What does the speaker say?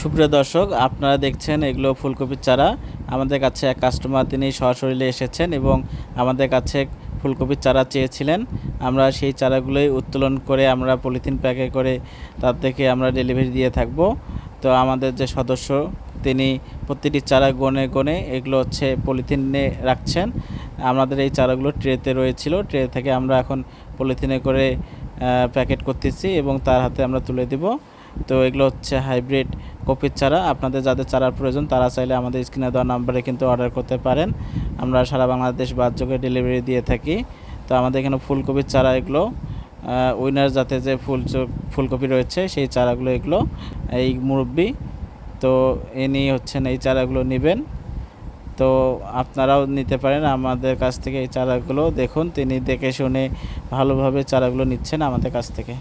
সুপ্রিয় দর্শক, আপনারা দেখছেন এগুলো ফুলকপির চারা। আমাদের কাছে এক কাস্টমার তিনি সরাসরি এসেছেন এবং আমাদের কাছে ফুলকপির চারা চেয়েছিলেন। আমরা সেই চারাগুলোই উত্তোলন করে আমরা পলিথিন প্যাকে করে তার থেকে আমরা ডেলিভারি দিয়ে থাকব। তো আমাদের যে সদস্য, তিনি প্রতিটি চারা গনে গনে এগুলো হচ্ছে পলিথিনে রাখছেন। আমাদের এই চারাগুলো ট্রেতে রয়েছিল। ট্রে থেকে আমরা এখন পলিথিনে করে প্যাকেট করতেছি এবং তার হাতে আমরা তুলে দিব। তো এগুলো হচ্ছে হাইব্রিড কপির চারা। আপনাদের যাদের চারার প্রয়োজন, তারা চাইলে আমাদের স্ক্রিনে দেওয়া নাম্বারে কিন্তু অর্ডার করতে পারেন। আমরা সারা বাংলাদেশ বাদযোগে ডেলিভারি দিয়ে থাকি। তো আমাদের এখানে ফুলকপির চারা এগুলো উইনার যাতে যে ফুল ফুলকপি রয়েছে, সেই চারাগুলো এগুলো, এই মুরব্বি। তো ইনি হচ্ছেন এই চারাগুলো নেবেন। তো আপনারাও নিতে পারেন, আমাদের কাছ থেকে এই চারাগুলো দেখুন। তিনি দেখে শুনে ভালোভাবে চারাগুলো নিচ্ছেন আমাদের কাছ থেকে।